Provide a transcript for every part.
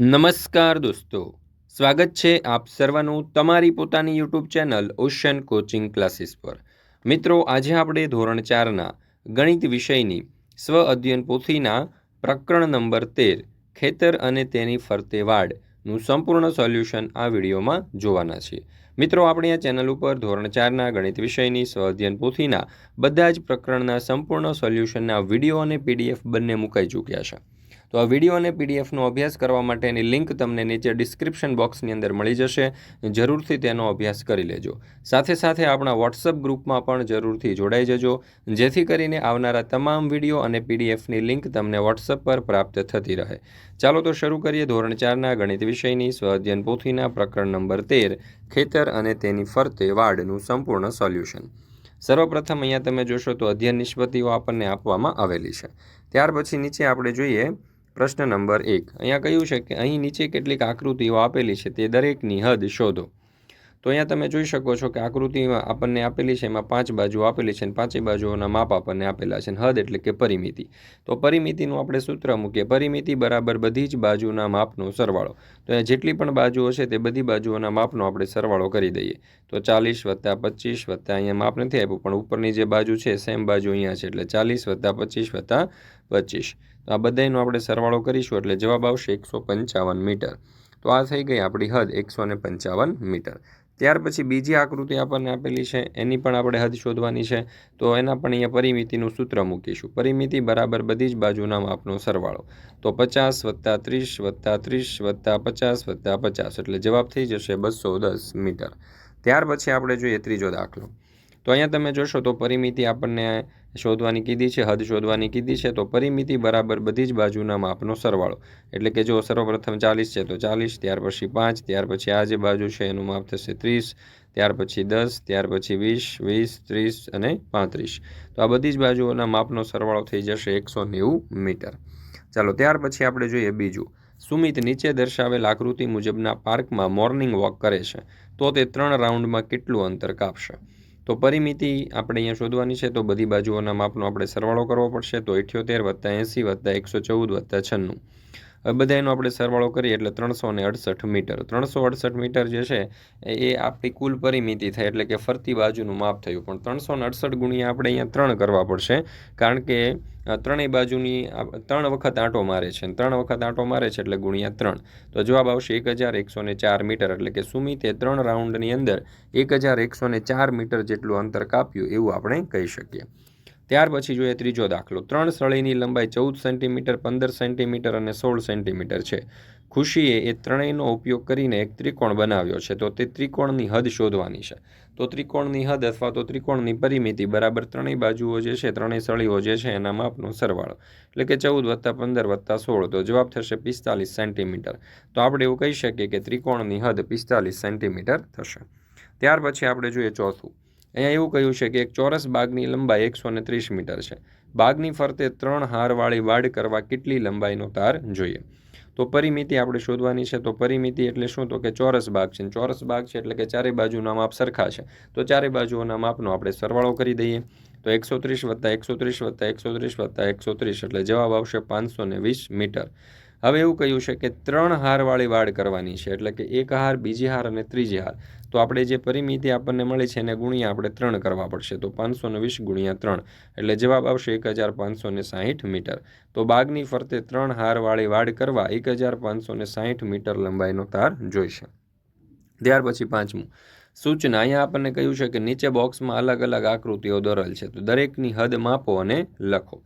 નમસ્કાર દોસ્તો. સ્વાગત છે આપ સર્વનું તમારી પોતાની YouTube channel ocean coaching classes પર. મિત્રો, આજે આપણે ધોરણ ચારના ગણિત વિષયની સ્વ અધ્યયન પોથીના પ્રકરણ નંબર તેર, ખેતર અને તેની ફરતે વાડનું સંપૂર્ણ સોલ્યુશન આ વિડીયોમાં જોવાના છીએ. મિત્રો, આપણે આ ચેનલ ઉપર ધોરણ ચારના ગણિત વિષયની સ્વ અધ્યયન પોથીના બધા જ પ્રકરણના સંપૂર્ણ સોલ્યુશનના વીડિયો અને પીડીએફ બંને મુકાઈ ચૂક્યા છે. તો આ વીડિયો અને પીડીએફનો અભ્યાસ કરવા માટેની લિંક તમને નીચે ડિસ્ક્રિપ્શન બોક્સની અંદર મળી જશે. જરૂરથી તેનો અભ્યાસ કરી લેજો. સાથે સાથે આપણા વોટ્સઅપ ગ્રુપમાં પણ જરૂરથી જોડાઈ જજો. જેથી કરીને આવનારા તમામ વીડિયો અને પીડીએફની લિંક તમને વોટ્સઅપ પર પ્રાપ્ત થતી રહે. ચાલો તો શરૂ કરીએ ધોરણ ચારના ગણિત વિષયની. સ્વઅધ્યયન પોથીના પ્રકરણ નંબર તેર, ખેતર અને તેની ફરતે વાડનું સંપૂર્ણ સોલ્યુશન. સર્વપ્રથમ અહીંયા તમે જોશો તો અધ્યયન નિષ્પતિઓ આપણને આપવામાં આવેલી છે. ત્યાર પછી નીચે આપણે જોઈએ પ્રશ્ન નંબર એક. અહીંયા કહ્યું છે કે અહીં નીચે કેટલીક આકૃતિઓ આપેલી છે, તે દરેકની હદ શોધો. તો અહીંયા તમે જોઈ શકો છો કે આકૃતિમાં આપણને આપેલી છે, એમાં પાંચ બાજુ આપેલી છે અને પાંચેય બાજુઓના માપ આપણને આપેલા છે. હદ એટલે કે પરિમિતિ. તો પરિમિતિનું આપણે સૂત્ર મૂકીએ. પરિમિતિ બરાબર બધી જ બાજુના માપનો સરવાળો. તો અહીંયા જેટલી પણ બાજુઓ છે, તે બધી બાજુઓના માપનો આપણે સરવાળો કરી દઈએ. તો ચાલીસ વત્તા પચીસ વત્તા અહીંયા માપ નથી આપ્યું, પણ ઉપરની જે બાજુ છે, સેમ બાજુ અહીંયા છે, એટલે ચાલીસ વત્તા પચીસ વત્તા પચીસ. તો આ બધાનો આપણે સરવાળો કરીશું એટલે જવાબ આવશે એકસો પંચાવન મીટર. તો આ થઈ ગઈ આપણી હદ એકસો ને પંચાવન મીટર. ત્યાર પછી બીજી આકૃતિ આપણને આપેલી છે, એની પણ આપણે હદ શોધવાની છે. તો એના પણ અહીંયા પરિમિતિનું સૂત્ર મૂકીશું. પરિમિતિ બરાબર બધી જ બાજુના માપનો સરવાળો. તો પચાસ વત્તા ત્રીસ વત્તા ત્રીસ વત્તા પચાસ વત્તા પચાસ એટલે જવાબ થઈ જશે બસો દસ મીટર. ત્યાર પછી આપણે જોઈએ ત્રીજો દાખલો. તો અહીંયા તમે જોશો તો પરિમિતિ આપણને શોધવાની કીધી છે, હદ શોધવાની કીધી છે, તો પરિમિતિ બરાબર બધી જ બાજુના માપનો સરવાળો. એટલે કે જો સર્વપ્રથમ ચાલીસ છે તો ચાલીસ, ત્યાર પછી પાંચ, ત્યાર પછી આ જે બાજુ છે એનું માપ થશે ત્રીસ, ત્યાર પછી દસ, ત્યાર પછી વીસ વીસ, ત્રીસ અને પાંત્રીસ. તો આ બધી જ બાજુઓના માપનો સરવાળો થઈ જશે એકસો નેવું મીટર. ચાલો, ત્યાર પછી આપણે જોઈએ બીજું. સુમિત નીચે દર્શાવેલ આકૃતિ મુજબના પાર્કમાં મોર્નિંગ વોક કરે છે. તો તે ત્રણ રાઉન્ડમાં કેટલું અંતર કાપશે? તો પરિમિતિ આપણે અહીંયા શોધવાની છે, તો બધી બાજુઓના માપનો આપણે સરવાળો કરવો પડશે, તો ઇઠ્યોતેર વત્તા એંસી વત્તા એકસો ચૌદ વત્તા છન્નું. હવે આપણે સરવાળો કરીએ એટલે ત્રણસો ને અડસઠ મીટર. ત્રણસો અડસઠ મીટર જે છે, એ આપણી કુલ પરિમિતિ થાય એટલે કે ફરતી બાજુનું માપ થયું. પણ ત્રણસો ને અડસઠ ગુણ્યા આપણે અહીંયા ત્રણ કરવા પડશે, કારણ કે ત્રણેય બાજુની ત્રણ વખત આંટો મારે છે ત્રણ વખત આંટો મારે છે એટલે ગુણ્યા ત્રણ. તો જવાબ આવશે એક હજાર એકસો ને ચાર મીટર, એટલે કે સુમિતે ત્રણ રાઉન્ડની અંદર એક હજાર એકસો ને ચાર મીટર જેટલું અંતર કાપ્યું એવું આપણે કહી શકીએ. ત્યાર પછી જોઈએ ત્રીજો દાખલો. ત્રણ સળીની લંબાઈ ચૌદ સેન્ટીમીટર, પંદર સેન્ટીમીટર અને સોળ સેન્ટીમીટર છે. ખુશીએ એ ત્રણેયનો ઉપયોગ કરીને એક ત્રિકોણ બનાવ્યો છે. તો તે ત્રિકોણની હદ શોધવાની છે. તો ત્રિકોણની હદ અથવા તો ત્રિકોણની પરિમિતિ બરાબર ત્રણેય બાજુઓ જે છે, ત્રણેય સળીઓ જે છે, એના માપનો સરવાળો. એટલે કે ચૌદ વત્તા પંદર વત્તા સોળ. તો જવાબ થશે પિસ્તાલીસ સેન્ટીમીટર. તો આપણે એવું કહી શકીએ કે ત્રિકોણની હદ પિસ્તાલીસ સેન્ટીમીટર થશે. ત્યાર પછી આપણે જોઈએ ચોથું. અહીંયા એવું કહ્યું છે કે એક ચોરસ બાગની લંબાઈ એકસો ને ત્રીસ મીટર છે. બાગની ફરતે ત્રણ હારવાળી વાડ કરવા કેટલી લંબાઈનો તાર જોઈએ? તો પરિમિતિ આપણે શોધવાની છે. તો પરિમિતિ એટલે શું? તો કે ચોરસ બાગ છે. ચોરસ બાગ છે એટલે કે ચારે બાજુના માપ સરખા છે. તો ચારે બાજુઓના માપનો આપણે સરવાળો કરી દઈએ. તો એકસો ત્રીસ વત્તા એકસો ત્રીસ વત્તા એકસો ત્રીસ વત્તા એકસો ત્રીસ એટલે જવાબ આવશે પાંચસો વીસ મીટર. હવે એવું કહ્યું છે કે ત્રણ હારવાળી વાડ કરવાની છે, એટલે કે એક હાર, બીજી હાર અને ત્રીજી હાર. તો આપણે જે પરિમિતિ આપણને મળી છે એને ગુણ્યા આપણે ત્રણ કરવા પડશે. તો પાંચસો ને વીસ ગુણ્યા ત્રણ, એટલે જવાબ આવશે એક હજાર પાંચસો ને સાહીઠ મીટર. તો બાગની ફરતે ત્રણ હારવાળી વાડ કરવા એક હજાર પાંચસો ને સાહીઠ મીટર લંબાઈનો તાર જોઈશે. ત્યાર પછી પાંચમું. સૂચના, અહીંયા આપણને કહ્યું છે કે નીચે બોક્સમાં અલગ અલગ આકૃતિઓ દોરેલ છે. તો દરેકની હદ માપો અને લખો.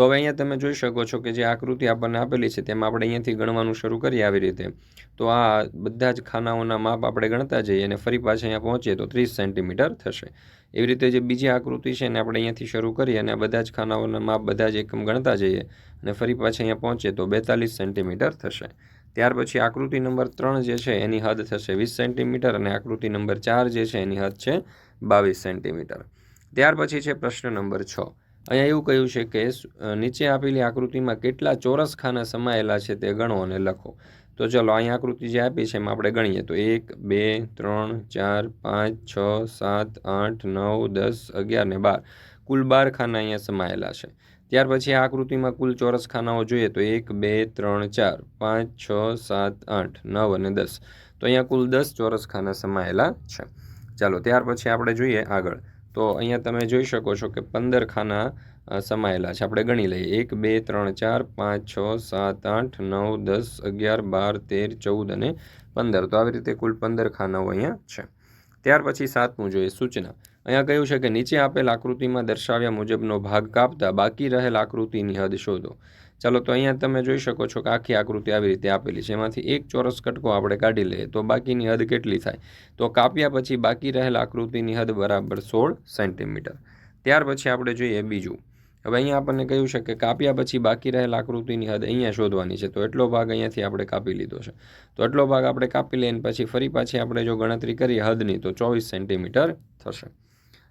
તો હવે અહીંયા તમે જોઈ શકો છો કે જે આકૃતિ આપણને આપેલી છે, તેમાં આપણે અહીંયાથી ગણવાનું શરૂ કરીએ આવી રીતે. તો આ બધા જ ખાનાઓના માપ આપણે ગણતા જઈએ અને ફરી પાછા અહીંયા પહોંચીએ તો ત્રીસ સેન્ટીમીટર થશે. એવી રીતે જે બીજી આકૃતિ છે ને આપણે અહીંયાથી શરૂ કરીએ અને બધા જ ખાનાઓના માપ બધા જ એકમ ગણતા જઈએ અને ફરી પાછા અહીંયા પહોંચીએ તો બેતાલીસ સેન્ટીમીટર થશે. ત્યાર પછી આકૃતિ નંબર ત્રણ જે છે એની હદ થશે વીસ સેન્ટીમીટર અને આકૃતિ નંબર ચાર જે છે એની હદ છે બાવીસ સેન્ટીમીટર. ત્યાર પછી છે પ્રશ્ન નંબર છ. અહીંયા એવું કહ્યું છે કે નીચે આપેલી આકૃતિમાં કેટલા ચોરસ ખાના સમાયેલા છે તે ગણો અને લખો. તો ચલો અહીં આકૃતિ જે આપી છે એમાં આપણે ગણીએ. તો એક, બે, ત્રણ, ચાર, પાંચ, છ, સાત, આઠ, નવ, દસ, અગિયાર ને બાર. કુલ બાર ખાના અહીંયા સમાયેલા છે. ત્યાર પછી આ આકૃતિમાં કુલ ચોરસ ખાનાઓ જોઈએ તો એક, બે, ત્રણ, ચાર, પાંચ, છ, સાત, આઠ, નવ અને દસ. તો અહીંયા કુલ દસ ચોરસ ખાના સમાયેલા છે. ચાલો, ત્યાર પછી આપણે જોઈએ આગળ. તો અહીંયા તમે જોઈ શકો છો કે પંદર ખાના સમાયેલા છે. આપણે ગણી લઈએ. એક, બે, ત્રણ, ચાર, પાંચ, છ, સાત, આઠ, નવ, દસ, અગિયાર, બાર, તેર, ચૌદ અને પંદર. તો આવી રીતે કુલ પંદર ખાનાઓ અહીંયા છે. ત્યાર પછી સાતમું જોઈએ, સૂચના. અહીંયા કહ્યું છે કે નીચે આપેલ આકૃતિમાં દર્શાવ્યા મુજબનો ભાગ કાપતા બાકી રહેલ આકૃતિની હદ શોધો. ચાલો તો અહીંયા તમે જોઈ શકો છો કે આખી આકૃતિ આવી રીતે આપેલી છે. એમાંથી એક ચોરસ કટકો આપણે કાઢી લઈએ તો બાકીની હદ કેટલી થાય? તો કાપ્યા પછી બાકી રહેલ આકૃતિની હદ બરાબર સોળ સેન્ટીમીટર. ત્યાર પછી આપણે જોઈએ બીજું. હવે અહીંયા આપણને કહ્યું છે કે કાપ્યા પછી બાકી રહેલ આકૃતિની હદ અહીંયા શોધવાની છે. તો એટલો ભાગ અહીંયાથી આપણે કાપી લીધો છે. તો એટલો ભાગ આપણે કાપી લઈએ પછી ફરી પાછી આપણે જો ગણતરી કરીએ હદની તો ચોવીસ સેન્ટીમીટર થશે.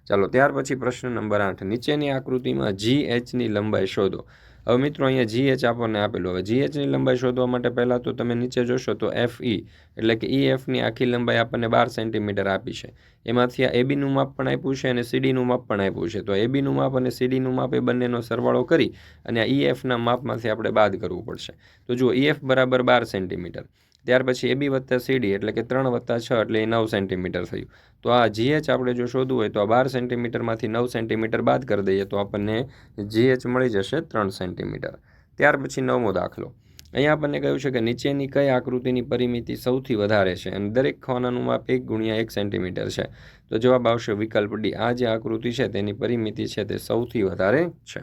ચાલો ત્યાર પછી પ્રશ્ન નંબર આઠ. નીચેની આકૃતિમાં જી એચની લંબાઈ શોધો. હવે મિત્રો, અહીંયા જીએચ આપણને આપેલું હવે. જીએચની લંબાઈ શોધવા માટે પહેલાં તો તમે નીચે જોશો તો એફ ઈ એટલે કે ઈ એફની આખી લંબાઈ આપણને બાર સેન્ટીમીટર આપી છે. એમાંથી આ એબીનું માપ પણ આપ્યું છે અને સીડીનું માપ પણ આપ્યું છે. તો એબીનું માપ અને સીડીનું માપ એ બંનેનો સરવાળો કરી અને આ ઈ એફના માપમાંથી આપણે બાદ કરવું પડશે. તો જુઓ ઈ એફ બરાબર બાર સેન્ટીમીટર ત્યાર પછી બી વત્તા સીડી, એટલે કે ત્રણ વત્તા છ, એટલે એ નવ સેન્ટીમીટર થયું. તો આ જીએચ આપણે જો શોધવું હોય તો આ બાર સેન્ટીમીટરમાંથી નવ સેન્ટીમીટર બાદ કરી દઈએ તો આપણને જીએચ મળી જશે ત્રણ સેન્ટીમીટર. ત્યાર પછી નવમો દાખલો. અહીંયા આપણને કહ્યું છે કે નીચેની કઈ આકૃતિની પરિમિતિ સૌથી વધારે છે? અને દરેક ખાનાનું માપ એક ગુણ્યા એક સેન્ટીમીટર છે. તો જવાબ આવશે વિકલ્પ ડી. આ જે આકૃતિ છે તેની પરિમિતિ છે તે સૌથી વધારે છે.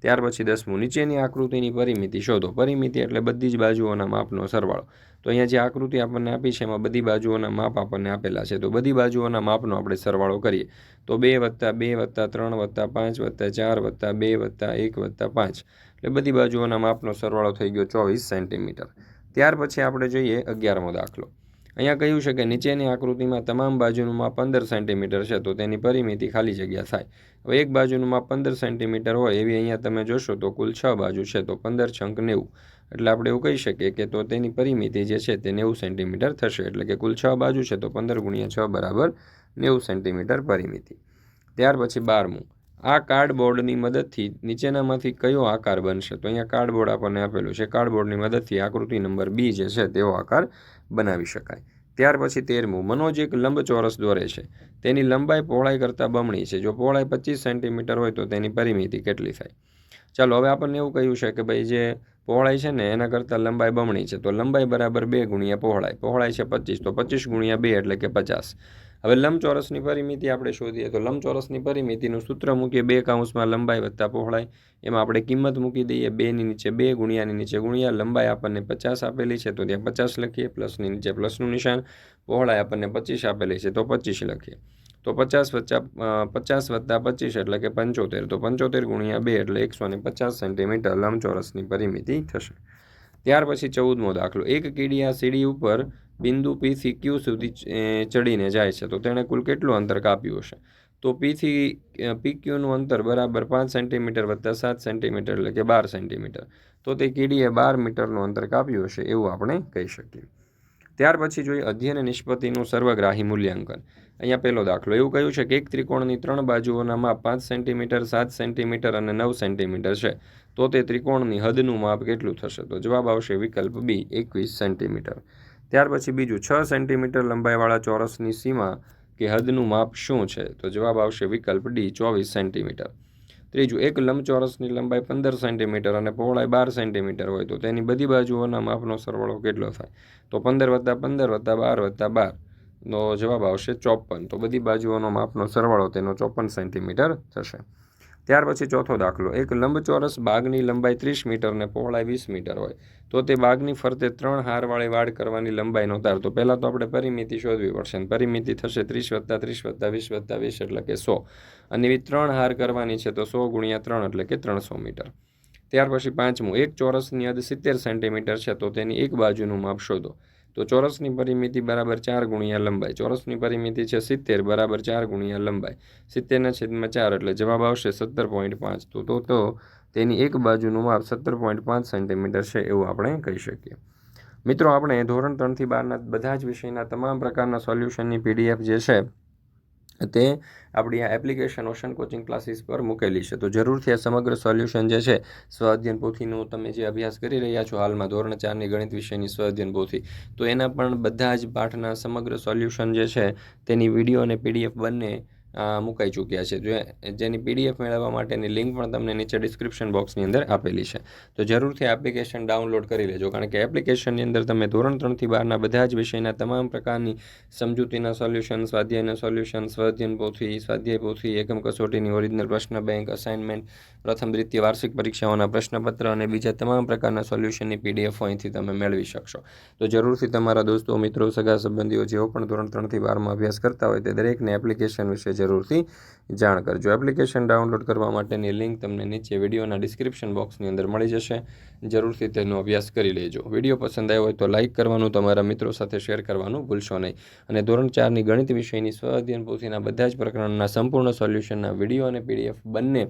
ત્યાર પછી દસમું નીચેની આકૃતિની પરિમિતિ શોધો. પરિમિતિ એટલે બધી જ બાજુઓના માપનો સરવાળો. તો અહીંયા જે આકૃતિ આપણને આપી છે, એમાં બધી બાજુઓના માપ આપણને આપેલા છે. તો બધી બાજુઓના માપનો આપણે સરવાળો કરીએ. તો બે વત્તા બે વત્તા ત્રણ વત્તા પાંચ વત્તા ચાર વત્તા બે વત્તા એક વત્તા પાંચ. એટલે બધી બાજુઓના માપનો સરવાળો થઈ ગયો ચોવીસ સેન્ટીમીટર. ત્યાર પછી આપણે જોઈએ અગિયારમો દાખલો. અહીંયા કહ્યું છે કે નીચેની આકૃતિમાં તમામ બાજુનું માપ પંદર સેન્ટીમીટર છે, તો તેની પરિમિતિ ખાલી જગ્યા થાય. હવે એક બાજુનું માપ પંદર સેન્ટીમીટર હોય, એવી અહીંયા તમે જોશો તો કુલ છ બાજુ છે, તો પંદર છંક નેવું. એટલે આપણે એવું કહી શકીએ કે તો તેની પરિમિતિ જે છે તે નેવું સેન્ટીમીટર થશે, એટલે કે કુલ છ બાજુ છે, તો પંદર ગુણ્યા છ બરાબર નેવું સેન્ટીમીટર પરિમિતિ. ત્યાર પછી બારમું. આ કાર્ડબોર્ડની મદદથી નીચેનામાંથી કયો આકાર બનશે? તો અહીંયા કાર્ડબોર્ડ આપણને આપેલું છે. કાર્ડબોર્ડની મદદથી આકૃતિ નંબર બી જે છે તેવો આકાર બનાવી શકાય. ત્યાર પછી તેરમું મનોજ એક લંબચોરસ દોરે છે. તેની લંબાઈ પહોળાઈ કરતાં બમણી છે. જો પહોળાઈ પચીસ સેન્ટીમીટર હોય તો તેની પરિમિતિ કેટલી થાય? ચાલો, હવે આપણને એવું કહ્યું છે કે ભાઈ જે પહોળાઈ છે ને, એના કરતાં લંબાઈ બમણી છે. તો લંબાઈ બરાબર બે ગુણ્યા પહોળાઈ. પહોળાઈ છે પચીસ. તો પચીસ ગુણ્યા બે એટલે કે પચાસ. હવે લંબચોરસની પરિમિતિ આપણે શોધીએ તો લંબચોરસની પરિમિતિનું સૂત્ર મૂકીએ, બે કાઉન્સમાં લંબાઈ વત્તા પહોળાઈ, એમાં આપણે કિંમત મૂકી દઈએ, બેની નીચે બે, ગુણ્યાની નીચે ગુણ્યા, લંબાઈ આપણને પચાસ આપેલી છે, તો ત્યાં પચાસ લખીએ, પ્લસની નીચે પ્લસનું નિશાન, પહોળાઈ આપણને પચીસ આપેલી છે, તો પચીસ લખીએ. તો પચાસ વચ્ચા પચાસ વત્તા પચીસ એટલે કે પંચોતેર, તો પંચોતેર ગુણ્યા બે એટલે એકસો ને પચાસ સેન્ટીમીટર લંબચોરસની પરિમિતિ થશે. ત્યાર પછી ચૌદમો દાખલો. એક કીડી આ સીડી ઉપર બિંદુ પીથી ક્યુ સુધી ચડીને જાય છે. તો તેણે કુલ કેટલું અંતર કાપ્યું હશે? તો પીથી પી ક્યુનું અંતર બરાબર પાંચ સેન્ટીમીટર વત્તા સાત સેન્ટીમીટર એટલે કે બાર સેન્ટીમીટર. તો તે કીડીએ બાર મીટરનું અંતર કાપ્યું હશે એવું આપણે કહી શકીએ. ત્યાર પછી જોઈએ અધ્યયન નિષ્પત્તિનું સર્વગ્રાહી મૂલ્યાંકન. અહીંયા પહેલો દાખલો. એવું કહ્યું છે કે એક ત્રિકોણની ત્રણ બાજુઓના માપ પાંચ સેન્ટીમીટર, સાત સેન્ટીમીટર અને નવ સેન્ટીમીટર છે. તો તે ત્રિકોણની હદનું માપ કેટલું થશે? તો જવાબ આવશે વિકલ્પ બી એકવીસ સેન્ટીમીટર. ત્યાર પછી બીજું છ સેન્ટીમીટર લંબાઈવાળા ચોરસની સીમા કે હદનું માપ શું છે? તો જવાબ આવશે વિકલ્પ ડી, ચોવીસ સેન્ટીમીટર. ત્રીજું, એક લંબચોરસની લંબાઈ પંદર સેન્ટીમીટર અને પહોળાઈ બાર સેન્ટીમીટર હોય તો તેની બધી બાજુઓના માપનો સરવાળો કેટલો થાય? તો પંદર વત્તા પંદર વત્તા બાર વત્તા બાર. નો જવાબ આવશે ચોપન. તો બધી બાજુઓનો માપનો સરવાળો તેનો ચોપન સેન્ટીમીટર થશે. ત્યાર પછી ચોથો દાખલો. એક લંબચોરસ બાગની લંબાઈ ત્રીસ મીટર ને પહોળાઈ વીસ મીટર હોય. તો તે બાગની ફરતે ત્રણ હારવાળી વાડ કરવાની લંબાઈનો તાર પહેલાં તો આપણે પરિમિતિ શોધવી પડશે પરિમિતિ થશે ત્રીસ વત્તા ત્રીસ વત્તા વીસ વત્તા વીસ એટલે કે સો. અને એવી ત્રણ હાર કરવાની છે તો સો ગુણ્યા ત્રણ એટલે કે ત્રણસો મીટર. ત્યાર પછી પાંચમું. એક ચોરસની હદ સિત્તેર સેન્ટીમીટર છે તો તેની એક બાજુનું માપ શોધો. તો ચોરસની પરિમિતિ બરાબર ચાર ગુણ્યા લંબાઈ. ચોરસની પરિમિતિ છે સિત્તેર, બરાબર ચાર ગુણ્યા લંબાઈ. સિત્તેરના છેદમાં ચાર એટલે જવાબ આવશે સત્તર પોઈન્ટ પાંચ. તો તો તો તેની એક બાજુનું માપ સત્તર પોઈન્ટ પાંચ સેન્ટીમીટર છે એવું આપણે કહી શકીએ. મિત્રો, આપણે ધોરણ ત્રણથી બારના બધા જ વિષયના તમામ પ્રકારના સોલ્યુશનની પીડીએફ જે છે તે આપણી આ એપ્લિકેશન ઓશન કોચિંગ ક્લાસીસ પર મૂકેલી છે. તો જરૂરથી આ સમગ્ર સોલ્યુશન જે છે સ્વાધ્યન પોથીનો તમે જે અભ્યાસ કરી રહ્યા છો હાલમાં, ધોરણ ચારની ગણિત વિષયની સ્વાધ્યન પોથી, તો એના પણ બધા જ પાઠના સમગ્ર સોલ્યુશન જે છે, તેની વીડિયો અને પીડીએફ બંને મુકાઈ ચૂક્યા છે. જેની પીડીએફ મેળવવા માટેની લિંક પણ તમને નીચે ડિસ્ક્રિપ્શન બોક્સની અંદર આપેલી છે. તો જરૂરથી એપ્લિકેશન ડાઉનલોડ કરી લેજો. કારણ કે એપ્લિકેશનની અંદર તમે ધોરણ ત્રણથી બારના બધા જ વિષયના તમામ પ્રકારની સમજૂતીના સોલ્યુશન સ્વાધ્યાયના સોલ્યુશન સ્વાધ્યન પોથી, સ્વાધ્યાય પોથી, એકમ કસોટીની ઓરિજિનલ પ્રશ્ન બેંક અસાઇનમેન્ટ પ્રથમ દ્વિતીય વાર્ષિક પરીક્ષાઓના પ્રશ્નપત્ર અને બીજા તમામ પ્રકારના સોલ્યુશનની પીડીએફ અહીંથી તમે મેળવી શકશો. તો જરૂરથી તમારા દોસ્તો, મિત્રો, સગા સંબંધીઓ, જેઓ પણ ધોરણ ત્રણથી બારમાં અભ્યાસ કરતા હોય તે દરેકને એપ્લિકેશન વિશે જરૂરથી જાણ કરજો. એપ્લિકેશન ડાઉનલોડ કરવા માટેની લિંક તમને નીચે વિડીયોના ડિસ્ક્રિપ્શન બોક્સની અંદર મળી જશે. જરૂરથી તેનો અભ્યાસ કરી લેજો. વીડિયો પસંદ આવ્યો હોય તો લાઇક કરવાનું, તમારા મિત્રો સાથે શેર કરવાનું ભૂલશો નહીં. અને ધોરણ ચારની ગણિત વિષયની સ્વ અધ્યયન પોથીના બધા જ પ્રકરણના સંપૂર્ણ સોલ્યુશનના વીડિયો અને પીડીએફ બંને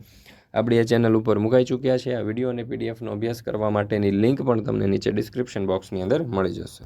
આપણી આ ચેનલ ઉપર મુકાઈ ચૂક્યા છે. આ વીડિયો અને પીડીએફનો અભ્યાસ કરવા માટેની લિંક પણ તમને નીચે ડિસ્ક્રિપ્શન બોક્સની અંદર મળી જશે.